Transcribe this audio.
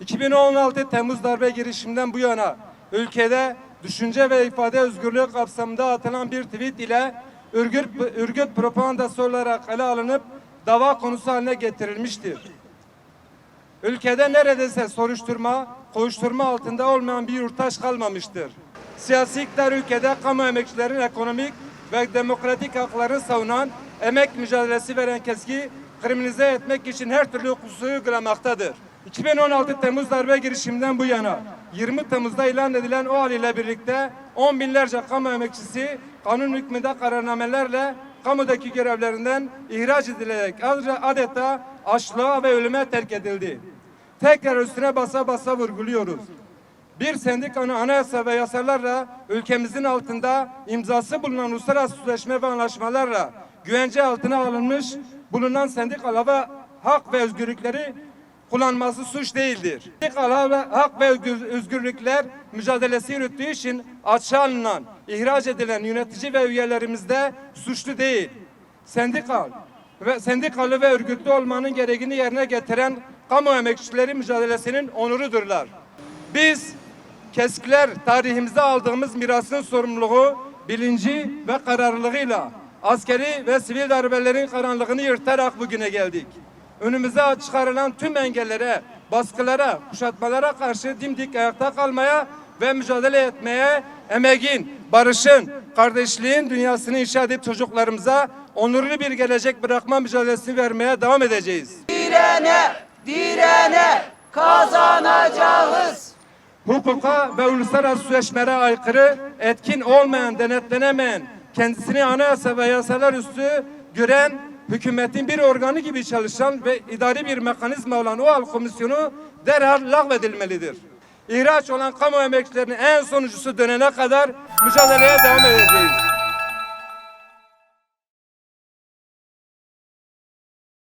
2016 Temmuz darbe girişiminden bu yana ülkede düşünce ve ifade özgürlüğü kapsamında atılan bir tweet ile örgüt, örgüt propagandası olarak ele alınıp dava konusu haline getirilmiştir. Ülkede neredeyse soruşturma, koşturma altında olmayan bir yurttaş kalmamıştır. Siyasi iktidar ülkede kamu emekçilerin ekonomik ve demokratik haklarını savunan, emek mücadelesi veren keski kriminalize etmek için her türlü hukuku uygulamaktadır. 2016 Temmuz darbe girişiminden bu yana 20 Temmuz'da ilan edilen o hal ile birlikte on binlerce kamu emekçisi kanun hükmünde kararnamelerle kamudaki görevlerinden ihraç edilerek adeta açlığa ve ölüme terk edildi. Tekrar üstüne basa basa vurguluyoruz. Bir sendikanın anayasa ve yasalarla ülkemizin altında imzası bulunan uluslararası sözleşme ve anlaşmalarla güvence altına alınmış bulunan sendikalara hak ve özgürlükleri kullanması suç değildir. Hak ve özgür- özgürlükler mücadelesi yürüttüğü için açığa alınan, ihraç edilen yönetici ve üyelerimiz de suçlu değil. Sendikal ve sendikalı ve örgütlü olmanın gereğini yerine getiren kamu emekçileri mücadelesinin onurudurlar. Biz keskiler tarihimizde aldığımız mirasın sorumluluğu, bilinci ve kararlılığıyla askeri ve sivil darbelerin karanlığını yırtarak bugüne geldik. Önümüze çıkarılan tüm engellere, baskılara, kuşatmalara karşı dimdik ayakta kalmaya ve mücadele etmeye emeğin, barışın, kardeşliğin dünyasını inşa edip çocuklarımıza onurlu bir gelecek bırakma mücadelesini vermeye devam edeceğiz. direne, direne kazanacağız. hukuka ve uluslararası sözleşmelere aykırı, etkin olmayan, denetlenemeyen, kendisini anayasa ve yasalar üstü gören, hükümetin bir organı gibi çalışan ve idari bir mekanizma olan o hal komisyonu derhal lağvedilmelidir. İhraç olan kamu emekçilerinin en sonuncusu dönene kadar mücadeleye devam edeceğiz.